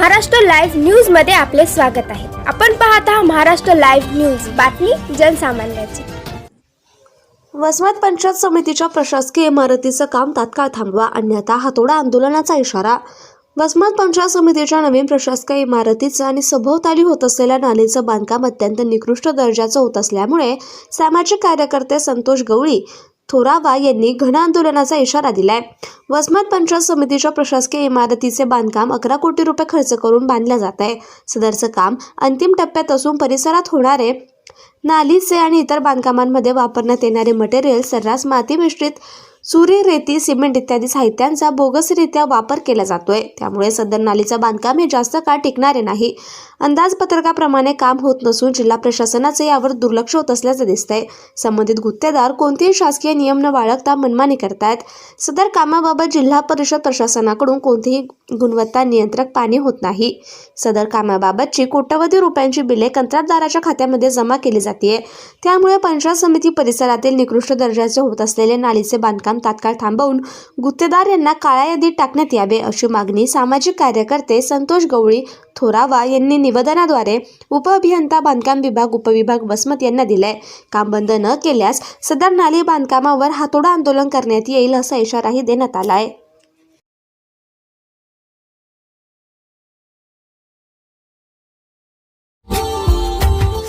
Maharashtra live न्यूजमध्ये आपले स्वागत आहे. आपण पाहत आहात महाराष्ट्र लाईव्ह न्यूज. बातमी जनसामान्याची. वसमत पंचायत समितीच्या प्रशासकीय इमारतीचं काम तात्काळ थांबवा अन्यथा हातोडा आंदोलनाचा इशारा. वसमत पंचायत समितीच्या नवीन प्रशासकीय इमारतीचं आणि सभोवताली होत असलेल्या नालीचं बांधकाम अत्यंत निकृष्ट दर्जाचं होत असल्यामुळे सामाजिक कार्यकर्ते संतोष गवळी थोरावा यांनी घन आंदोलनाचा इशारा दिलाय. वसमत पंचायत समितीच्या प्रशासकीय इमारतीचे बांधकाम अकरा कोटी रुपये खर्च करून बांधलं जात आहे. सदरचं काम अंतिम टप्प्यात असून परिसरात होणारे नालीचे आणि इतर बांधकामांमध्ये वापरण्यात येणारे मटेरियल सर्रास माती मिश्रित सूर्य रेती सिमेंट इत्यादी साहित्यांचा बोगसरित्या वापर केला जातोय. त्यामुळे सदर नालीचं बांधकाम हे जास्त काळ टिकणारे नाही. अंदाजपत्रकाप्रमाणे काम होत नसून जिल्हा प्रशासनाचे यावर दुर्लक्ष होत असल्याचं दिसतंय. संबंधित गुत्तेदार कोणतेही शासकीय नियम न बाळगता मनमानी करतायत. सदर कामाबाबत जिल्हा परिषद प्रशासनाकडून कोणतेही गुणवत्ता नियंत्रक पाणी होत नाही. सदर कामाबाबतची कोट्यवधी रुपयांची बिले कंत्राटदाराच्या खात्यामध्ये जमा केली जाते त्यामुळे पंचायत समिती परिसरातील निकृष्ट दर्जाचे होत असलेले नालीचे बांधकाम तात्काळ थांबवून गुत्तेदार यांना काळ्या यादीत टाकण्यात यावे अशी मागणी सामाजिक कार्यकर्ते संतोष गवळी थोरावा यांनी निवेदनाद्वारे उपअभियंता बांधकाम विभाग उपविभाग वसमत यांना दिलाय. काम बंद न केल्यास सदर नाली बांधकामावर हातोडा आंदोलन करण्यात येईल असा इशाराही देण्यात आला आहे